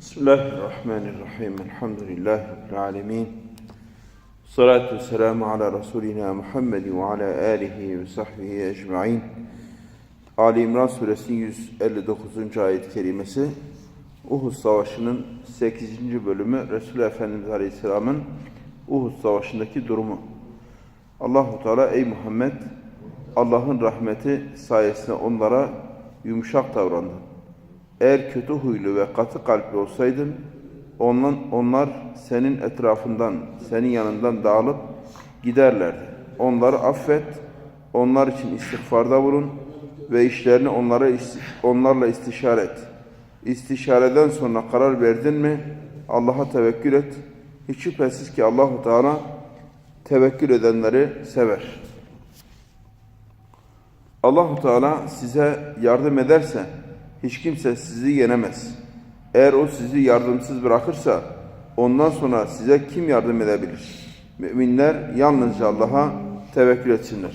Bismillahirrahmanirrahim. Elhamdülillahi Rabbil alemin. Salatu selamu ala Resulina Muhammed ve ala alihi ve sahbihi ecma'in. Ali İmran suresinin 159. ayet-i kerimesi Uhud Savaşı'nın 8. bölümü Resulü Efendimiz Aleyhisselam'ın Uhud Savaşı'ndaki durumu. Allahu Teala ey Muhammed Allah'ın rahmeti sayesinde onlara yumuşak davrandın. Eğer kötü huylu ve katı kalpli olsaydın, ondan, onlar senin etrafından, senin yanından dağılıp giderlerdi. Onları affet, onlar için istiğfarda bulun ve işlerini onlara onlarla istişare et. İstişareden sonra karar verdin mi, Allah'a tevekkül et. Hiç şüphesiz ki Allahu Teala tevekkül edenleri sever. Allahu Teala size yardım ederse, hiç kimse sizi yenemez. Eğer o sizi yardımsız bırakırsa ondan sonra size kim yardım edebilir? Müminler yalnızca Allah'a tevekkül etsinler.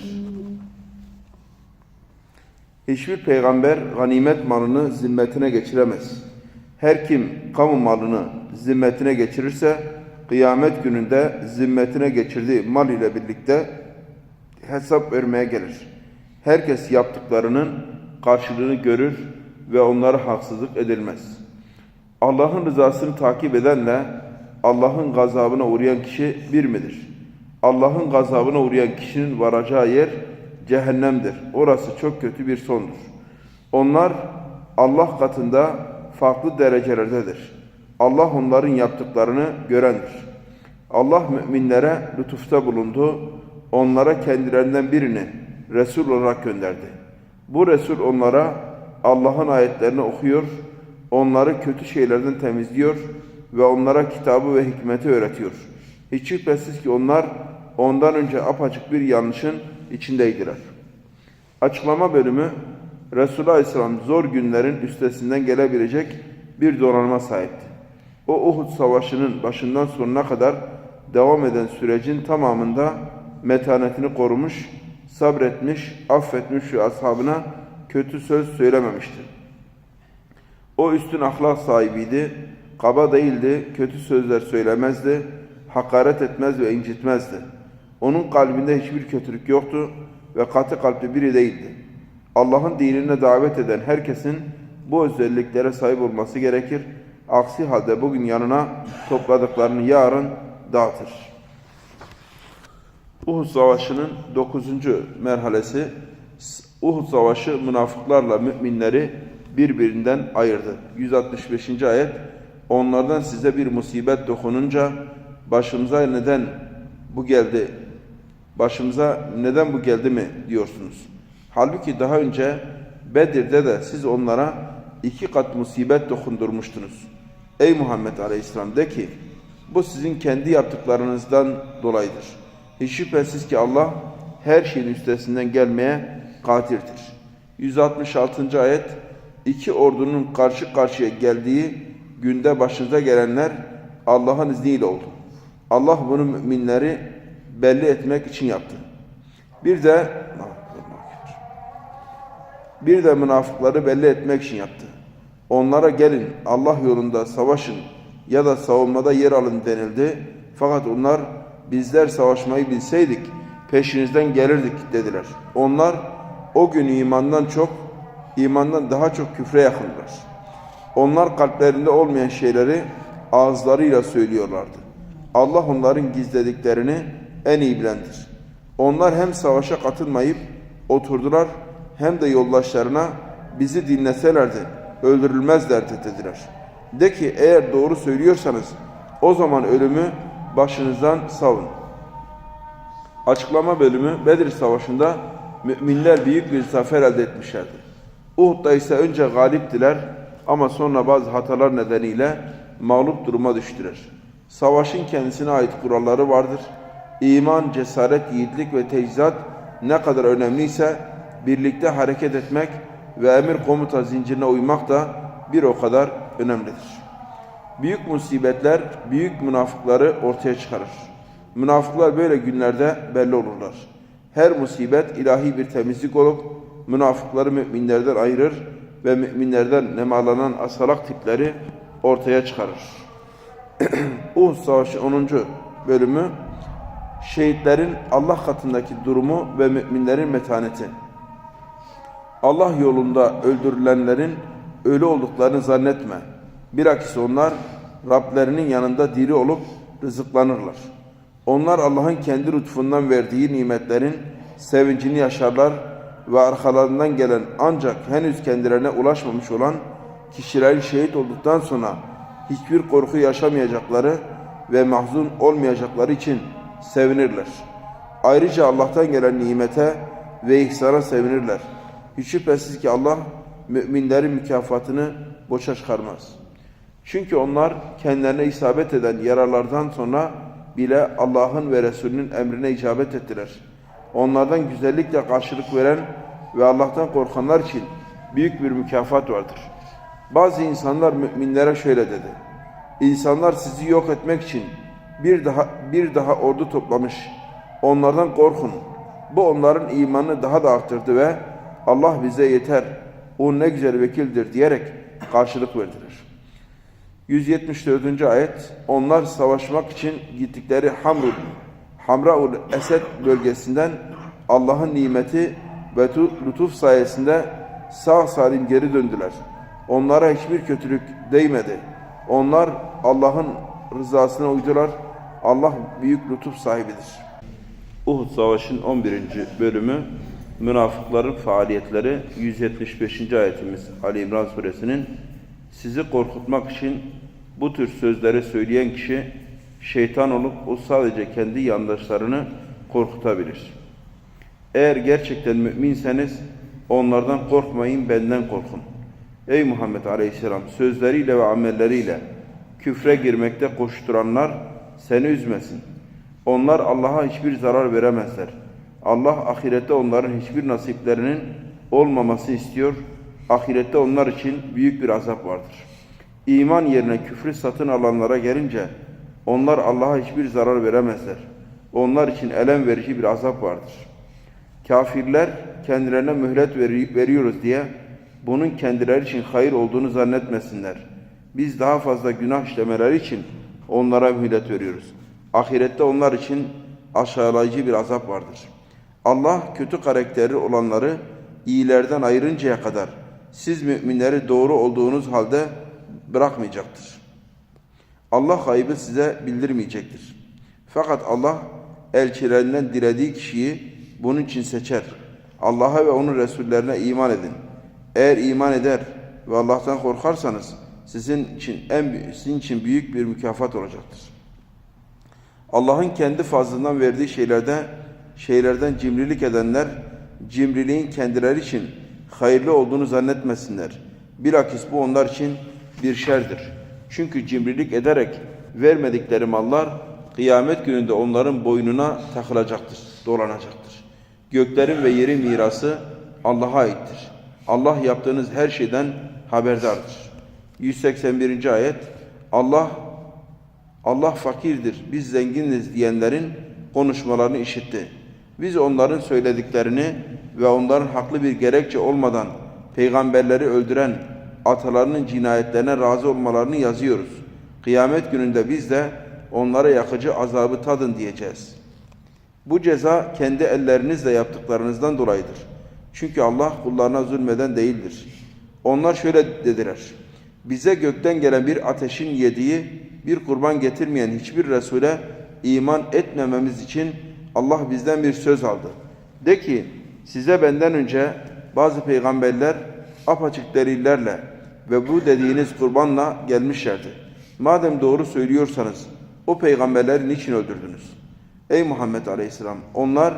Hiçbir peygamber ganimet malını zimmetine geçiremez. Her kim kamu malını zimmetine geçirirse kıyamet gününde zimmetine geçirdiği mal ile birlikte hesap vermeye gelir. Herkes yaptıklarının karşılığını görür ve onlara haksızlık edilmez. Allah'ın rızasını takip edenle Allah'ın gazabına uğrayan kişi bir midir? Allah'ın gazabına uğrayan kişinin varacağı yer cehennemdir. Orası çok kötü bir sondur. Onlar Allah katında farklı derecelerdedir. Allah onların yaptıklarını görendir. Allah müminlere lütufta bulundu. Onlara kendilerinden birini Resul olarak gönderdi. Bu Resul onlara Allah'ın ayetlerini okuyor, onları kötü şeylerden temizliyor ve onlara kitabı ve hikmeti öğretiyor. Hiç şüphesiz ki onlar ondan önce apaçık bir yanlışın içindeydiler. Açıklama bölümü Resulullah Aleyhisselam zor günlerin üstesinden gelebilecek bir donanıma sahipti. O Uhud Savaşı'nın başından sonuna kadar devam eden sürecin tamamında metanetini korumuş, sabretmiş, affetmiş ve ashabına kötü söz söylememişti. O üstün ahlak sahibiydi, kaba değildi, kötü sözler söylemezdi, hakaret etmez ve incitmezdi. Onun kalbinde hiçbir kötülük yoktu ve katı kalpli biri değildi. Allah'ın dinine davet eden herkesin bu özelliklere sahip olması gerekir. Aksi halde bugün yanına topladıklarını yarın dağıtır. Uhud Savaşı'nın 9. merhalesi Uhud Savaşı münafıklarla müminleri birbirinden ayırdı. 165. ayet Onlardan size bir musibet dokununca başımıza neden bu geldi? Başımıza neden bu geldi mi diyorsunuz? Halbuki daha önce Bedir'de de siz onlara iki kat musibet dokundurmuştunuz. Ey Muhammed Aleyhisselam de ki bu sizin kendi yaptıklarınızdan dolayıdır. Hiç şüphesiz ki Allah her şeyin üstesinden gelmeye kadirdir. 166. ayet iki ordunun karşı karşıya geldiği günde başınıza gelenler Allah'ın izniyle oldu. Allah bunu müminleri belli etmek için yaptı. Bir de bir de münafıkları belli etmek için yaptı. Onlara gelin Allah yolunda savaşın ya da savunmada yer alın denildi. Fakat onlar bizler savaşmayı bilseydik peşinizden gelirdik dediler. Onlar o gün imandan çok, imandan daha çok küfre yakındılar. Onlar kalplerinde olmayan şeyleri ağızlarıyla söylüyorlardı. Allah onların gizlediklerini en iyi bilendir. Onlar hem savaşa katılmayıp oturdular hem de yoldaşlarına bizi dinleselerdi öldürülmezlerdi dediler. De ki eğer doğru söylüyorsanız o zaman ölümü başınızdan savun. Açıklama bölümü Bedir Savaşı'nda müminler büyük bir zafer elde etmişlerdi. Uhud'da ise önce galiptiler ama sonra bazı hatalar nedeniyle mağlup duruma düştüler. Savaşın kendisine ait kuralları vardır. İman, cesaret, yiğitlik ve tecizat ne kadar önemliyse birlikte hareket etmek ve emir komuta zincirine uymak da bir o kadar önemlidir. Büyük musibetler büyük münafıkları ortaya çıkarır. Münafıklar böyle günlerde belli olurlar. Her musibet ilahi bir temizlik olup münafıkları müminlerden ayırır ve müminlerden nemalanan asalak tipleri ortaya çıkarır. Uhud Savaşı 10. bölümü şehitlerin Allah katındaki durumu ve müminlerin metaneti. Allah yolunda öldürülenlerin ölü olduklarını zannetme. Bilakis onlar Rablerinin yanında diri olup rızıklanırlar. Onlar Allah'ın kendi lütfundan verdiği nimetlerin sevincini yaşarlar ve arkalarından gelen ancak henüz kendilerine ulaşmamış olan kişilerin şehit olduktan sonra hiçbir korku yaşamayacakları ve mahzun olmayacakları için sevinirler. Ayrıca Allah'tan gelen nimete ve ihsana sevinirler. Hiç şüphesiz ki Allah müminlerin mükafatını boşa çıkarmaz. Çünkü onlar kendilerine isabet eden yararlardan sonra bile Allah'ın ve Resulünün emrine icabet ettiler. Onlardan güzellikle karşılık veren ve Allah'tan korkanlar için büyük bir mükafat vardır. Bazı insanlar müminlere şöyle dedi. İnsanlar sizi yok etmek için bir daha bir daha ordu toplamış. Onlardan korkun. Bu onların imanını daha da arttırdı ve Allah bize yeter. O ne güzel vekildir diyerek karşılık verdiler. 174. ayet Onlar savaşmak için gittikleri Hamrul, Hamraul Esed bölgesinden Allah'ın nimeti ve tu- lütuf sayesinde sağ salim geri döndüler. Onlara hiçbir kötülük değmedi. Onlar Allah'ın rızasına uydular. Allah büyük lütuf sahibidir. Uhud Savaşı'nın 11. bölümü Münafıkların faaliyetleri 175. ayetimiz Ali İmran suresinin sizi korkutmak için bu tür sözleri söyleyen kişi şeytan olup o sadece kendi yandaşlarını korkutabilir. Eğer gerçekten müminseniz onlardan korkmayın benden korkun. Ey Muhammed Aleyhisselam sözleriyle ve amelleriyle küfre girmekte koşturanlar seni üzmesin. Onlar Allah'a hiçbir zarar veremezler. Allah ahirette onların hiçbir nasiplerinin olmaması istiyor. Ahirette onlar için büyük bir azap vardır. İman yerine küfrü satın alanlara gelince onlar Allah'a hiçbir zarar veremezler. Onlar için elem verici bir azap vardır. Kafirler kendilerine mühlet veri- veriyoruz diye bunun kendileri için hayır olduğunu zannetmesinler. Biz daha fazla günah işlemeleri için onlara mühlet veriyoruz. Ahirette onlar için aşağılayıcı bir azap vardır. Allah kötü karakteri olanları iyilerden ayırıncaya kadar siz müminleri doğru olduğunuz halde bırakmayacaktır. Allah gaybı size bildirmeyecektir. Fakat Allah elçilerinden dilediği kişiyi bunun için seçer. Allah'a ve onun Resullerine iman edin. Eğer iman eder ve Allah'tan korkarsanız sizin için en sizin için büyük bir mükafat olacaktır. Allah'ın kendi fazlından verdiği şeylerde şeylerden cimrilik edenler cimriliğin kendileri için hayırlı olduğunu zannetmesinler. Bilakis bu onlar için bir şerdir. Çünkü cimrilik ederek vermedikleri mallar kıyamet gününde onların boynuna takılacaktır, dolanacaktır. Göklerin ve yerin mirası Allah'a aittir. Allah yaptığınız her şeyden haberdardır. 181. ayet Allah Allah fakirdir, biz zenginiz diyenlerin konuşmalarını işitti. Biz onların söylediklerini ve onların haklı bir gerekçe olmadan peygamberleri öldüren atalarının cinayetlerine razı olmalarını yazıyoruz. Kıyamet gününde biz de onlara yakıcı azabı tadın diyeceğiz. Bu ceza kendi ellerinizle yaptıklarınızdan dolayıdır. Çünkü Allah kullarına zulmeden değildir. Onlar şöyle dediler. Bize gökten gelen bir ateşin yediği bir kurban getirmeyen hiçbir Resul'e iman etmememiz için Allah bizden bir söz aldı. De ki size benden önce bazı peygamberler apaçık delillerle ve bu dediğiniz kurbanla gelmişlerdi. Madem doğru söylüyorsanız o peygamberleri niçin öldürdünüz? Ey Muhammed Aleyhisselam onlar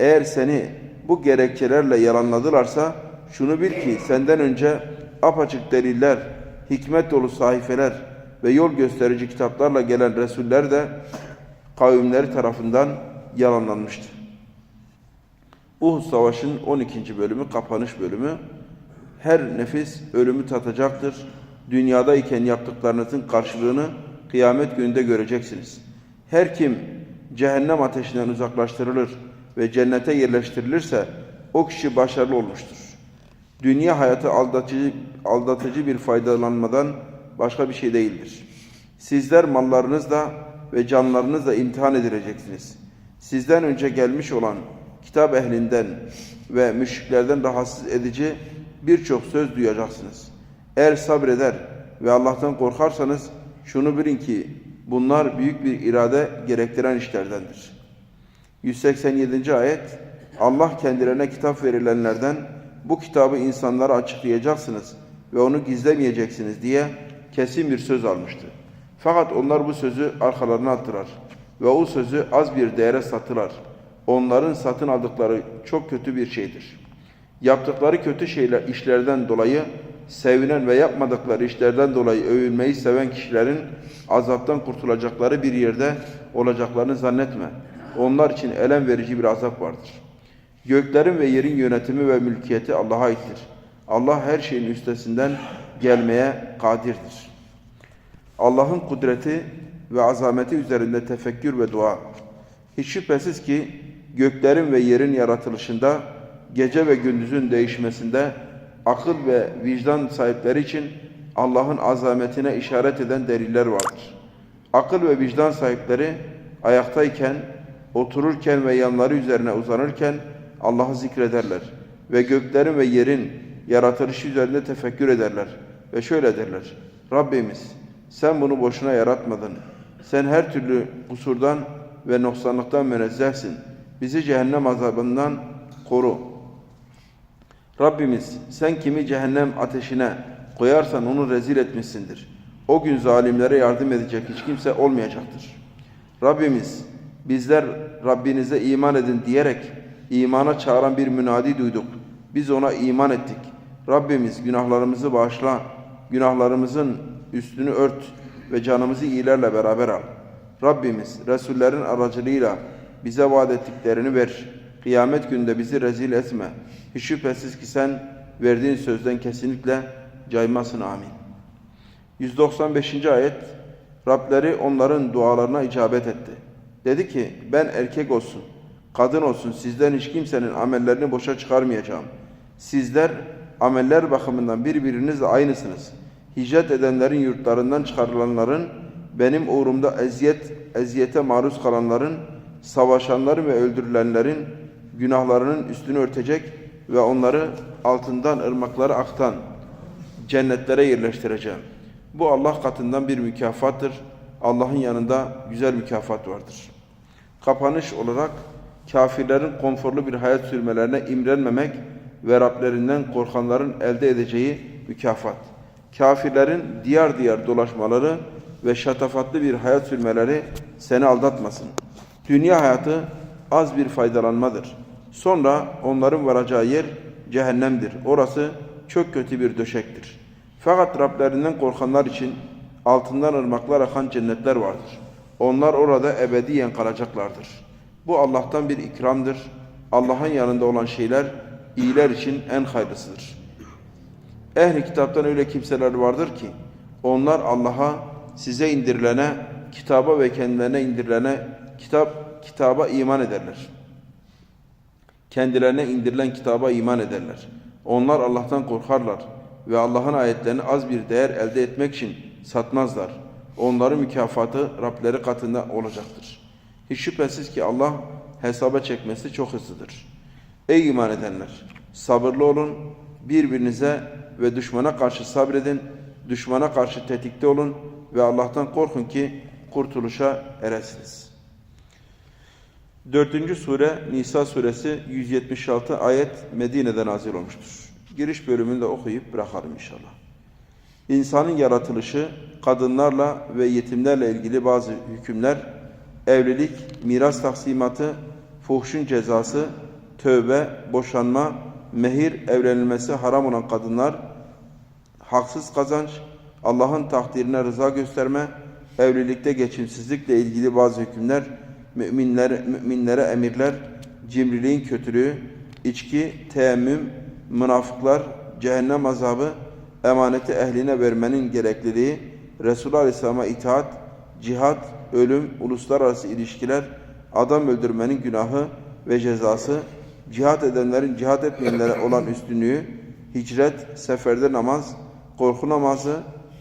eğer seni bu gerekçelerle yalanladılarsa şunu bil ki senden önce apaçık deliller, hikmet dolu sahifeler ve yol gösterici kitaplarla gelen Resuller de kavimleri tarafından yalanlanmıştı. Uhud Savaşı'nın 12. bölümü, kapanış bölümü. Her nefis ölümü tatacaktır. Dünyadayken yaptıklarınızın karşılığını kıyamet gününde göreceksiniz. Her kim cehennem ateşinden uzaklaştırılır ve cennete yerleştirilirse o kişi başarılı olmuştur. Dünya hayatı aldatıcı, aldatıcı bir faydalanmadan başka bir şey değildir. Sizler mallarınızla ve canlarınızla imtihan edileceksiniz. Sizden önce gelmiş olan kitap ehlinden ve müşriklerden rahatsız edici birçok söz duyacaksınız. Eğer sabreder ve Allah'tan korkarsanız şunu bilin ki bunlar büyük bir irade gerektiren işlerdendir. 187. ayet Allah kendilerine kitap verilenlerden bu kitabı insanlara açıklayacaksınız ve onu gizlemeyeceksiniz diye kesin bir söz almıştı. Fakat onlar bu sözü arkalarına attılar ve o sözü az bir değere sattılar. Onların satın aldıkları çok kötü bir şeydir. Yaptıkları kötü şeyler işlerden dolayı sevinen ve yapmadıkları işlerden dolayı övülmeyi seven kişilerin azaptan kurtulacakları bir yerde olacaklarını zannetme. Onlar için elem verici bir azap vardır. Göklerin ve yerin yönetimi ve mülkiyeti Allah'a aittir. Allah her şeyin üstesinden gelmeye kadirdir. Allah'ın kudreti ve azameti üzerinde tefekkür ve dua. Hiç şüphesiz ki göklerin ve yerin yaratılışında, gece ve gündüzün değişmesinde akıl ve vicdan sahipleri için Allah'ın azametine işaret eden deliller vardır. Akıl ve vicdan sahipleri ayaktayken, otururken ve yanları üzerine uzanırken Allah'ı zikrederler ve göklerin ve yerin yaratılışı üzerinde tefekkür ederler ve şöyle derler. Rabbimiz sen bunu boşuna yaratmadın. Sen her türlü kusurdan ve noksanlıktan münezzehsin. Bizi cehennem azabından koru. Rabbimiz sen kimi cehennem ateşine koyarsan onu rezil etmişsindir. O gün zalimlere yardım edecek hiç kimse olmayacaktır. Rabbimiz bizler Rabbinize iman edin diyerek imana çağıran bir münadi duyduk. Biz ona iman ettik. Rabbimiz günahlarımızı bağışla, günahlarımızın üstünü ört ve canımızı iyilerle beraber al. Rabbimiz Resullerin aracılığıyla bize vaat ettiklerini ver. Kıyamet günde bizi rezil etme. Hiç şüphesiz ki sen verdiğin sözden kesinlikle caymazsın amin. 195. ayet Rableri onların dualarına icabet etti. Dedi ki ben erkek olsun, kadın olsun sizden hiç kimsenin amellerini boşa çıkarmayacağım. Sizler ameller bakımından birbirinizle aynısınız. Hicret edenlerin yurtlarından çıkarılanların, benim uğrumda eziyet, eziyete maruz kalanların, savaşanların ve öldürülenlerin günahlarının üstünü örtecek ve onları altından ırmakları aktan cennetlere yerleştireceğim. Bu Allah katından bir mükafattır. Allah'ın yanında güzel mükafat vardır. Kapanış olarak kafirlerin konforlu bir hayat sürmelerine imrenmemek ve Rablerinden korkanların elde edeceği mükafat. Kafirlerin diyar diyar dolaşmaları ve şatafatlı bir hayat sürmeleri seni aldatmasın. Dünya hayatı az bir faydalanmadır. Sonra onların varacağı yer cehennemdir. Orası çok kötü bir döşektir. Fakat Rablerinden korkanlar için altından ırmaklar akan cennetler vardır. Onlar orada ebediyen kalacaklardır. Bu Allah'tan bir ikramdır. Allah'ın yanında olan şeyler iyiler için en hayırlısıdır. Ehli kitaptan öyle kimseler vardır ki onlar Allah'a size indirilene, kitaba ve kendilerine indirilene kitap kitaba iman ederler. Kendilerine indirilen kitaba iman ederler. Onlar Allah'tan korkarlar ve Allah'ın ayetlerini az bir değer elde etmek için satmazlar. Onların mükafatı Rableri katında olacaktır. Hiç şüphesiz ki Allah hesaba çekmesi çok hızlıdır. Ey iman edenler! Sabırlı olun, birbirinize ve düşmana karşı sabredin, düşmana karşı tetikte olun ve Allah'tan korkun ki kurtuluşa eresiniz. Dördüncü sure Nisa suresi 176 ayet Medine'de nazil olmuştur. Giriş bölümünü de okuyup bırakalım inşallah. İnsanın yaratılışı, kadınlarla ve yetimlerle ilgili bazı hükümler, evlilik, miras taksimatı, fuhşun cezası, tövbe, boşanma, mehir, evlenilmesi haram olan kadınlar, haksız kazanç, Allah'ın takdirine rıza gösterme, evlilikte geçimsizlikle ilgili bazı hükümler, müminler, müminlere emirler, cimriliğin kötülüğü, içki, teemmüm, münafıklar, cehennem azabı, emaneti ehline vermenin gerekliliği, Resulullah Aleyhisselam'a itaat, cihat, ölüm, uluslararası ilişkiler, adam öldürmenin günahı ve cezası, cihat edenlerin cihat etmeyenlere olan üstünlüğü, hicret, seferde namaz, korku namazı,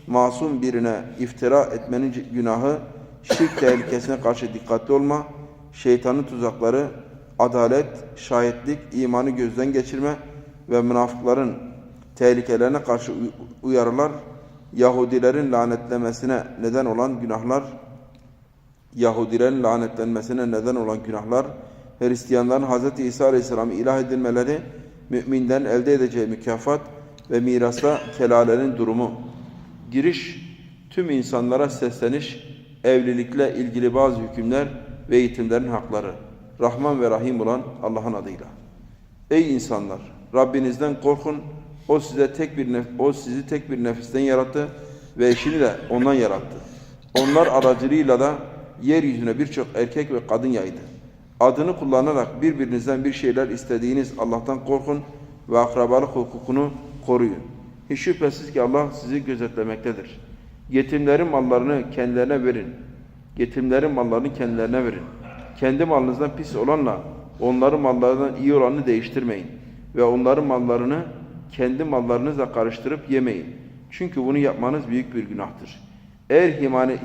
masum birine iftira etmenin günahı, şirk tehlikesine karşı dikkatli olma, şeytanın tuzakları, adalet, şahitlik, imanı gözden geçirme ve münafıkların tehlikelerine karşı uy- uyarılar, Yahudilerin lanetlemesine neden olan günahlar, Yahudilerin lanetlenmesine neden olan günahlar, Hristiyanların Hz. İsa Aleyhisselam'ı ilah edilmeleri, müminden elde edeceği mükafat ve mirasta kelalerin durumu. Giriş, tüm insanlara sesleniş, evlilikle ilgili bazı hükümler ve eğitimlerin hakları. Rahman ve Rahim olan Allah'ın adıyla. Ey insanlar, Rabbinizden korkun. O size tek bir nef- o sizi tek bir nefisten yarattı ve eşini de ondan yarattı. Onlar aracılığıyla da yeryüzüne birçok erkek ve kadın yaydı. Adını kullanarak birbirinizden bir şeyler istediğiniz Allah'tan korkun ve akrabalık hukukunu koruyun. Hiç şüphesiz ki Allah sizi gözetlemektedir. Yetimlerin mallarını kendilerine verin. Yetimlerin mallarını kendilerine verin. Kendi malınızdan pis olanla onların mallarından iyi olanı değiştirmeyin. Ve onların mallarını kendi mallarınızla karıştırıp yemeyin. Çünkü bunu yapmanız büyük bir günahtır. Eğer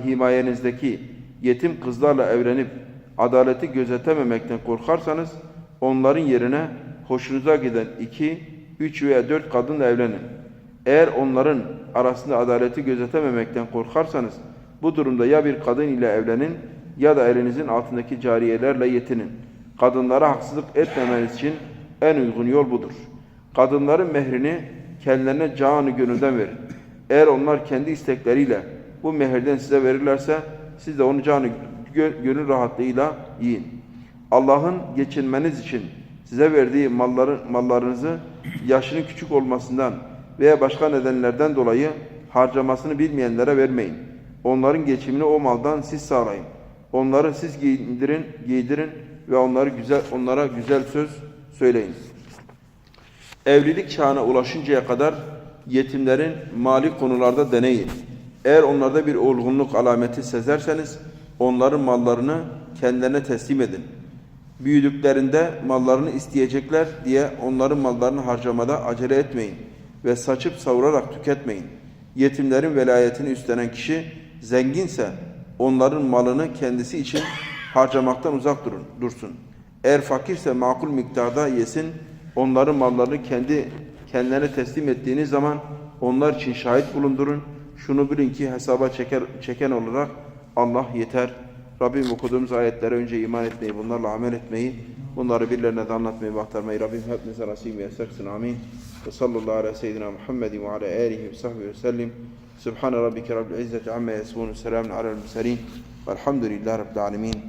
himayenizdeki yetim kızlarla evlenip adaleti gözetememekten korkarsanız onların yerine hoşunuza giden iki, üç veya dört kadınla evlenin. Eğer onların arasında adaleti gözetememekten korkarsanız bu durumda ya bir kadın ile evlenin ya da elinizin altındaki cariyelerle yetinin. Kadınlara haksızlık etmemeniz için en uygun yol budur. Kadınların mehrini kendilerine canı gönülden verin. Eğer onlar kendi istekleriyle bu mehirden size verirlerse siz de onu canı gönül rahatlığıyla yiyin. Allah'ın geçinmeniz için size verdiği malları, mallarınızı yaşının küçük olmasından veya başka nedenlerden dolayı harcamasını bilmeyenlere vermeyin. Onların geçimini o maldan siz sağlayın. Onları siz giydirin, giydirin ve onları güzel onlara güzel söz söyleyin. Evlilik çağına ulaşıncaya kadar yetimlerin mali konularda deneyin. Eğer onlarda bir olgunluk alameti sezerseniz onların mallarını kendilerine teslim edin. Büyüdüklerinde mallarını isteyecekler diye onların mallarını harcamada acele etmeyin ve saçıp savurarak tüketmeyin. Yetimlerin velayetini üstlenen kişi zenginse onların malını kendisi için harcamaktan uzak durun, dursun. Eğer fakirse makul miktarda yesin, onların mallarını kendi kendilerine teslim ettiğiniz zaman onlar için şahit bulundurun. Şunu bilin ki hesaba çeker, çeken olarak Allah yeter. Rabbim okuduğumuz ayetlere önce iman etmeyi, bunlarla amel etmeyi, bunları birilerine de anlatmayı ve aktarmayı Rabbim hepimize nasip etsin. Amin. Ve sallallahu ve seyyidina Muhammedin ve ala alihi ve sahbihi ve sellim. Subhane rabbike rabbil izzeti amma yasifun. Selamun alel murselin. Velhamdülillahi rabbil alemin.